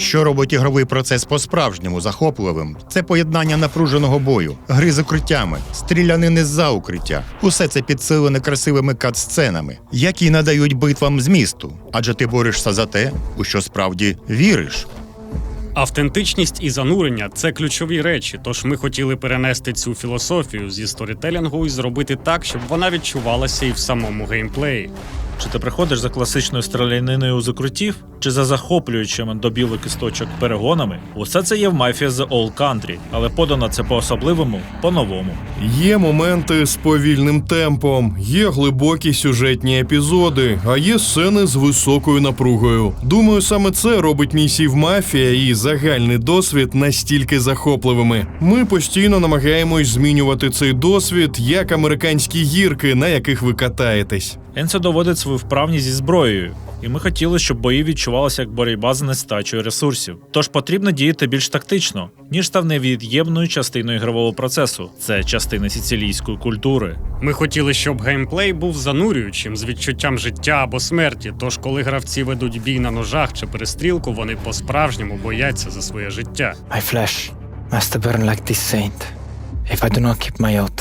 Що робить ігровий процес по-справжньому захопливим? Це поєднання напруженого бою, гри з укриттями, стрілянини з-за укриття. Усе це підсилене красивими кат-сценами, які надають битвам змісту. Адже ти борешся за те, у що справді віриш. Автентичність і занурення це ключові речі. Тож ми хотіли перенести цю філософію зі сторітелінгу і зробити так, щоб вона відчувалася і в самому геймплеї. Чи ти приходиш за класичною стріляниною з укриттів, чи за захоплюючими до білих кісточок перегонами? Усе це є в Mafia The Old Country, але подано це по-особливому, по-новому. Є моменти з повільним темпом, є глибокі сюжетні епізоди, а є сцени з високою напругою. Думаю, саме це робить місії в мафія і загальний досвід настільки захопливими. Ми постійно намагаємось змінювати цей досвід як американські гірки, на яких ви катаєтесь. Енсо доводить свою вправність зі зброєю, і ми хотіли, щоб бої відчувалися як боротьба за нестачою ресурсів. Тож потрібно діяти більш тактично, ніж став невід'ємною частиною ігрового процесу. Це частина сицилійської культури. Ми хотіли, щоб геймплей був занурюючим з відчуттям життя або смерті. Тож, коли гравці ведуть бій на ножах чи перестрілку, вони по-справжньому бояться за своє життя. My flesh must burn like this saint if I do not keep my oath.